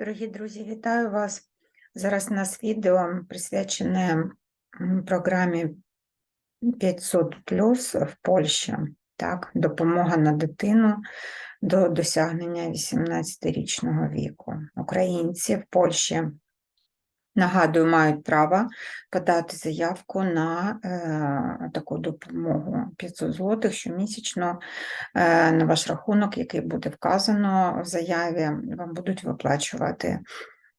Дорогі друзі, вітаю вас. Зараз у нас відео присвячене програмі 500 в Польщі. Так, допомога на дитину до досягнення 18-річного віку. Українці в Польщі, нагадую, мають право подати заявку на е, таку допомогу 500 злотих щомісячно е, на ваш рахунок, який буде вказано в заяві, вам будуть виплачувати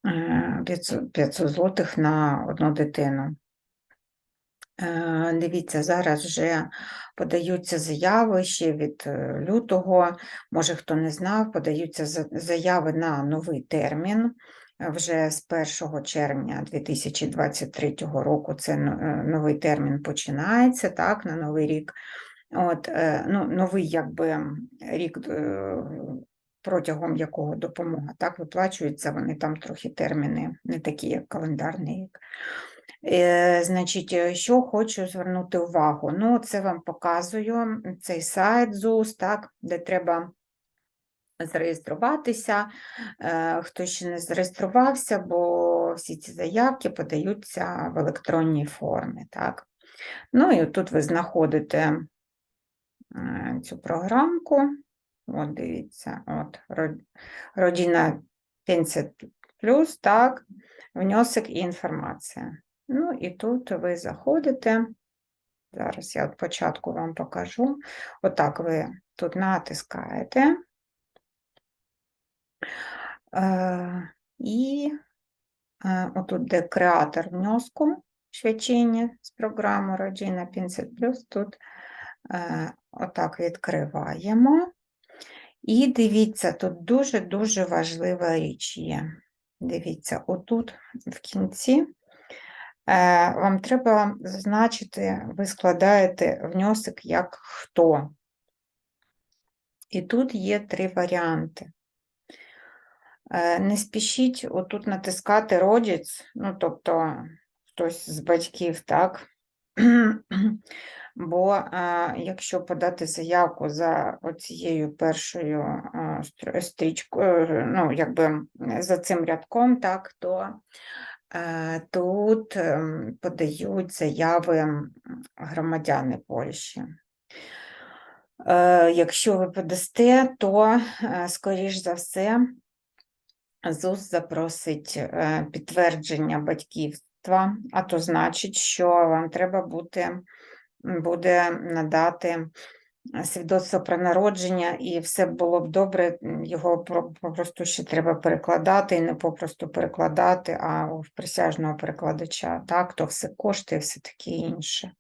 е, 500, 500 злотих на одну дитину. Е, Дивіться, зараз вже подаються заяви ще від е, лютого. Може, хто не знав, подаються заяви на новий термін. Вже з 1 червня 2023 року це е, новий термін починається, так, на новий рік. От, е, ну, новий якби рік, е, протягом якого допомога так виплачується, вони там трохи терміни не такі, як календарний рік. Значить, що хочу звернути увагу. Ну, це вам показую цей сайт ЗУС, так, де треба зареєструватися. Е, Хто ще не зареєструвався, бо всі ці заявки подаються в електронній формі. Так. Ну і тут ви знаходите е, цю програмку. От дивіться, от родина 50 плюс, так, внесок і інформація. Ну і тут ви заходите. Зараз я від початку вам покажу. Отак ви тут натискаєте. І е, отут, де креатор внеску, свячення з програми Родина 50 тут е, отак відкриваємо. І дивіться, тут дуже-дуже важлива річ є. Дивіться, отут в кінці е, вам треба зазначити, ви складаєте внесок як хто. І тут є три варіанти. Е, Не спішіть отут натискати родіць, ну, тобто хтось з батьків, так? Бо е, якщо подати заявку за оцією першою стр- стрічкою, ну, якби за цим рядком, так, то е, тут ем, подають заяви громадяни Польщі. Е, Якщо ви подасте, то, е, скоріш за все, ЗУС запросить е, підтвердження батьківства, а то значить, що вам треба бути, буде надати е, свідоцтво про народження, і все було б добре, його про- попросту ще треба перекладати, і не попросту перекладати, а в присяжного перекладача, так, то все коштує, все таке інше.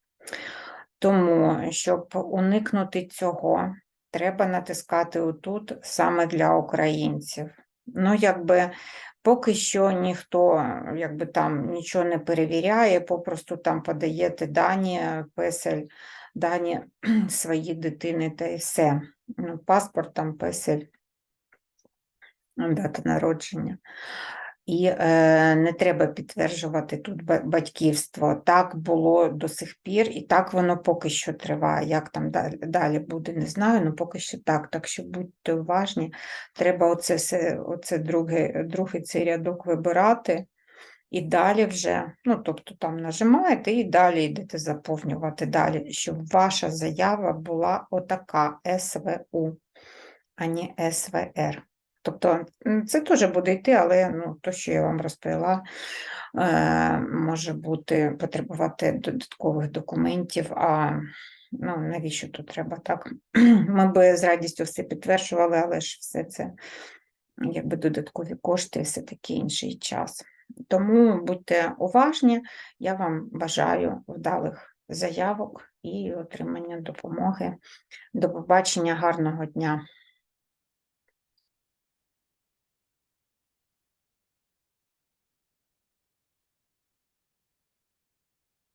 Тому, щоб уникнути цього, треба натискати отут саме для українців. Ну, якби поки що ніхто якби там нічого не перевіряє, попросту там подаєте дані, песель, дані свої дитини та і все. Ну, паспорт, там песель, дата народження. І е, не треба підтверджувати тут батьківство. Так було до сих пір, і так воно поки що триває. Як там далі, буде, не знаю, але поки що так. Так що будьте уважні, треба оце, все- оце другий, другий цей рядок вибирати. І далі вже, ну тобто там нажимаєте і далі йдете заповнювати далі, щоб ваша заява була отака СВУ, а не СВР.Тобто м, це теж буде йти, але ну, то, що я вам розповіла, е, може бути потребувати додаткових документів. А ну, навіщо тут треба так? Ми би з радістю все підтверджували, але ж все це якби додаткові кошти, все таки інший час. Тому будьте уважні, я вам бажаю вдалих заявок і отримання допомоги. До побачення, гарного дня!